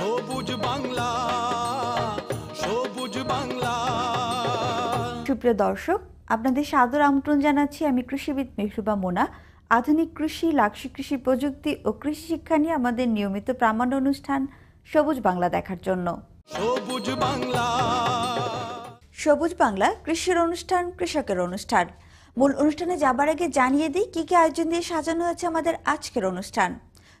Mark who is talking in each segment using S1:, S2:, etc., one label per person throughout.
S1: সবুজ বাংলা সবুজ বাংলা।
S2: সুপ্রিয় দর্শক আপনাদের সাদর আমন্ত্রণ জানাচ্ছি আমি কৃষিবিদ মেহরুবা মোনা। আধুনিক কৃষি লাক্সি কৃষি প্রযুক্তি ও কৃষি শিক্ষা নিয়ে আমাদের নিয়মিত প্রামাণ্য অনুষ্ঠান সবুজ বাংলা দেখার জন্য।
S1: সবুজ বাংলা।
S2: সবুজ বাংলা কৃষির অনুষ্ঠান কৃষকের অনুষ্ঠান। মূল অনুষ্ঠানে যাবার আগে জানিয়ে দিই কি কি আয়োজন দিয়ে সাজানো হয়েছে আমাদের আজকের অনুষ্ঠান।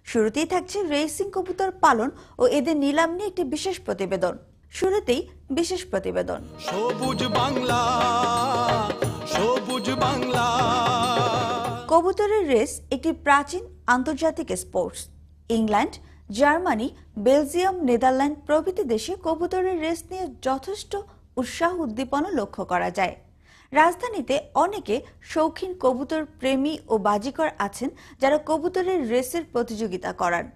S2: শুরুতেই থাকছে রেসিং কবুতর পালন ও এদের নিলাম নিয়ে একটি বিশেষ প্রতিবেদন। শুরুতেই বিশেষ প্রতিবেদন।
S1: সবুজ বাংলা সবুজ বাংলা।
S2: কবুতরের রেস একটি প্রাচীন আন্তর্জাতিক sports England Germany Belgium Netherland প্রভৃতি দেশে কবুতরের রেস নিয়ে যথেষ্ট উৎসাহ উদ্দীপনা লক্ষ্য করা যায়। রাজধানীতে অনেকে শৌখিন কবুতর প্রেমী ও বাজিকর আছেন যারা কবুতরের রেসের প্রতিযোগিতা করান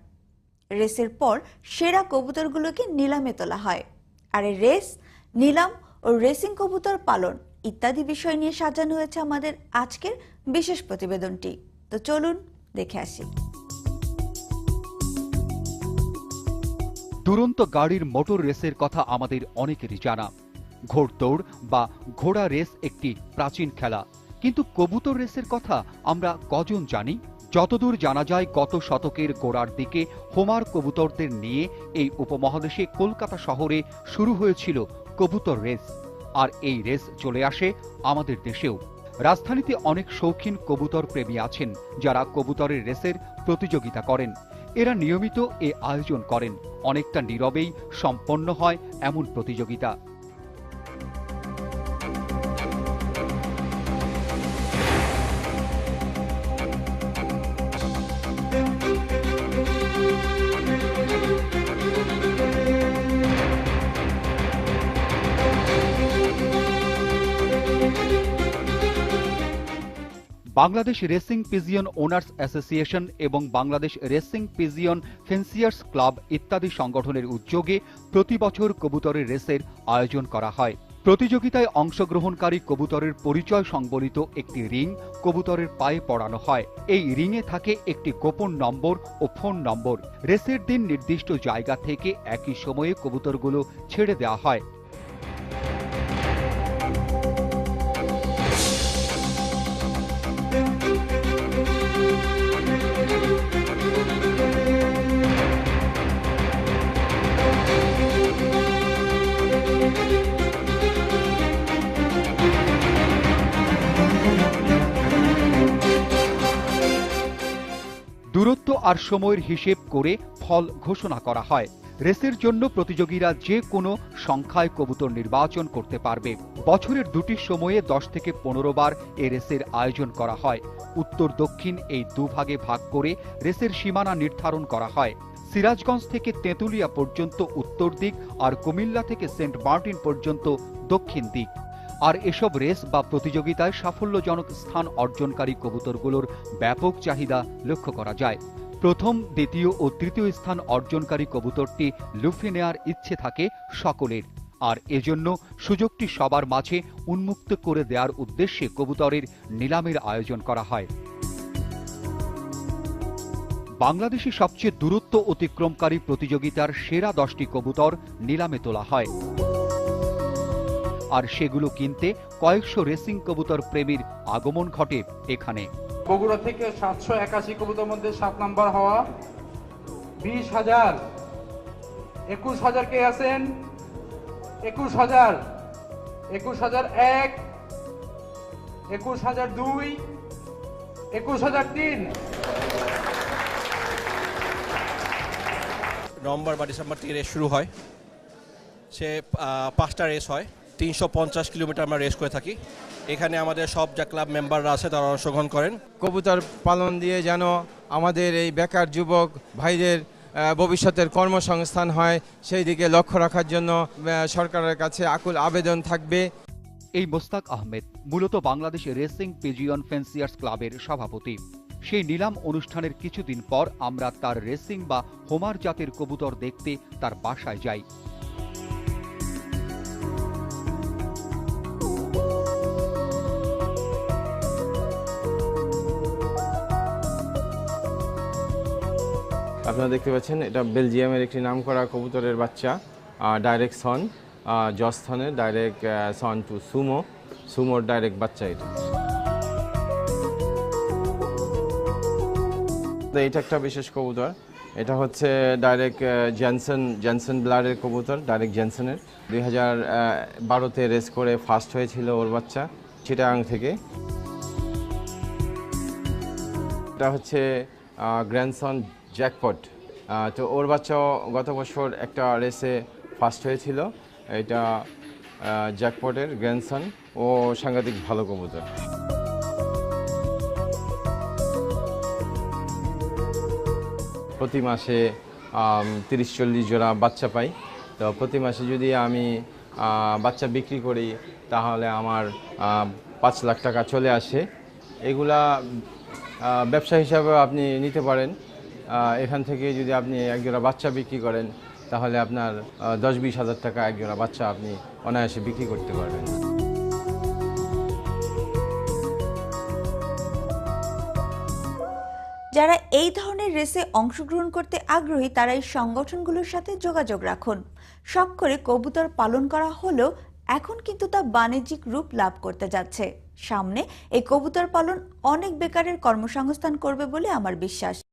S2: রেসের পর সেরা কবুতরগুলোকে নিলামে তোলা হয়। আর রেস, নিলাম ও রেসিং কবুতর পালন ইত্যাদি বিষয় নিয়ে সাজানো হয়েছে আমাদের আজকের বিশেষ প্রতিবেদনটি। তো চলুন দেখে আসি।
S3: দুরন্ত গাড়ির মোটর রেসের কথা আমাদের অনেকেরই জানা। ঘোড়দৌড় বা ঘোড়া রেস একটি প্রাচীন খেলা। কিন্তু কবুতর রেসের কথা আমরা কজন জানি? যতদূর জানা যায়, গত শতকের গোড়ার দিকে হোমার কবুতরদের নিয়ে এই উপমহাদেশে কলকাতা শহরে শুরু হয়েছিল কবুতর রেস। আর এই রেস চলে আসে আমাদের দেশেও। রাজধানীতে অনেক শৌখিন কবুতর প্রেমী আছেন যারা কবুতরের রেসের প্রতিযোগিতা করেন। এরা নিয়মিত এ আয়োজন করেন। অনেকটা নীরবেই সম্পন্ন হয় এমন প্রতিযোগিতা। Bangladesh racing pigeon owners association এবং Bangladesh racing pigeon fanciers club ইত্যাদি সংগঠনের উদ্যোগে প্রতি বছর কবুতরের রেসের আয়োজন করা হয়। প্রতিযোগিতায় অংশগ্রহণকারী কবুতরের পরিচয় সংবলিত একটি রিং কবুতরের পায়ে পড়ানো হয়। এই রিংয়ে থাকে একটি গোপন নম্বর ও ফোন নম্বর। রেসের দিন নির্দিষ্ট জায়গা থেকে একই সময়ে কবুতরগুলো ছেড়ে দেওয়া হয়। দূরত্ব আর সময়ের হিসেব করে ফল ঘোষণা করা হয়। রেসের জন্য প্রতিযোগীরা যে কোনো সংখ্যায় কবুতর নির্বাচন করতে পারবে। বছরের দুটি সময়ে দশ থেকে পনেরো বার এ রেসের আয়োজন করা হয়। উত্তর দক্ষিণ এই দুভাগে ভাগ করে রেসের সীমানা নির্ধারণ করা হয়। সিরাজগঞ্জ থেকে তেঁতুলিয়া পর্যন্ত উত্তর দিক আর কুমিল্লা থেকে সেন্ট মার্টিন পর্যন্ত দক্ষিণ দিক। আর এসব রেস বা প্রতিযোগিতায় সাফল্যজনক স্থান অর্জনকারী কবুতরগুলোর ব্যাপক চাহিদা লক্ষ্য করা যায়। প্রথম, দ্বিতীয় ও তৃতীয় স্থান অর্জনকারী কবুতরটি লুফে নেয়ার ইচ্ছে থাকে সকলের। আর এজন্য সুযোগটি সবার মাঝে উন্মুক্ত করে দেওয়ার উদ্দেশ্যে কবুতরের নিলামের আয়োজন করা হয়। বাংলাদেশে সবচেয়ে দূরত্ব অতিক্রমকারী প্রতিযোগিতার সেরা দশটি কবুতর নিলামে তোলা হয়। আর সেগুলো কিনতে কয়েকশো রেসিং কবুতর প্রেমীর আগমন ঘটে এখানে।
S4: বগুড়া থেকে সাতশো একাশি কবুতর মধ্যে সাত নাম্বার হওয়া। বিশ হাজার একুশ হাজার কে আছেন? একুশ হাজার একুশ হাজার এক একুশ হাজার দুই একুশ হাজার তিন।
S5: নভেম্বর বা ডিসেম্বর থেকে রেস শুরু হয়। সে পাঁচটা রেস হয়। তিনশো পঞ্চাশ কিলোমিটার আমরা রেস করে থাকি। এখানে আমাদের সব যা ক্লাব মেম্বাররা আছে তারা অংশগ্রহণ করেন।
S6: কবুতর পালন দিয়ে যেন আমাদের এই বেকার যুবক ভাইদের ভবিষ্যতের কর্মসংস্থান হয় সেই দিকে লক্ষ্য রাখার জন্য সরকারের কাছে আকুল আবেদন থাকবে।
S3: এই মোস্তাক আহমেদ মূলত বাংলাদেশ রেসিং পিজিয়ন ফেন্সিয়ার্স ক্লাবের সভাপতি। সেই নিলাম অনুষ্ঠানের কিছুদিন পর আমরা তার রেসিং বা হোমার জাতের কবুতর দেখতে তার বাসায় যাই।
S6: আপনারা দেখতে পাচ্ছেন, এটা বেলজিয়ামের একটি নামকরা কবুতরের বাচ্চা ডাইরেক্ট সন জস্থনের ডাইরেক্ট সন টু সুমো। সুমোর ডাইরেক্ট বাচ্চা এটা। এটা একটা বিশেষ কবুতর। এটা হচ্ছে ডাইরেক্ট জেনসন জেনসন ব্লাডের কবুতর ডাইরেক্ট জেনসনের দুই হাজার বারোতে রেস করে ফার্স্ট হয়েছিল ওর বাচ্চা চিটাগাং থেকে। এটা হচ্ছে গ্র্যান্ডসন জ্যাকপট তো ওর বাচ্চাও গত বছর একটা রেসে ফার্স্ট হয়েছিল। এটা জ্যাকপটের গ্র্যান্ডসন ও সাংঘাতিক ভালো কবুতর। প্রতি মাসে তিরিশ, চল্লিশ জোড়া বাচ্চা পাই। তো প্রতি মাসে যদি আমি বাচ্চা বিক্রি করি, তাহলে আমার পাঁচ লাখ টাকা চলে আসে। এগুলা ব্যবসা হিসাবে আপনি নিতে পারেন। এখান থেকে যদি আপনি একজোড়া বাচ্চা বিক্রি করেন, তাহলে আপনার দশ বিশ হাজার টাকা একজোড়া বাচ্চা আপনি অনায়াসে বিক্রি করতে পারবেন।
S2: যারা এই ধরনের রেসে অংশগ্রহণ করতে আগ্রহী, তারা এই সংগঠনগুলোর সাথে যোগাযোগ রাখুন। শখ করে কবুতর পালন করা হলেও এখন কিন্তু তা বাণিজ্যিক রূপ লাভ করতে যাচ্ছে। সামনে এই কবুতর পালন অনেক বেকারের কর্মসংস্থান করবে বলে আমার বিশ্বাস।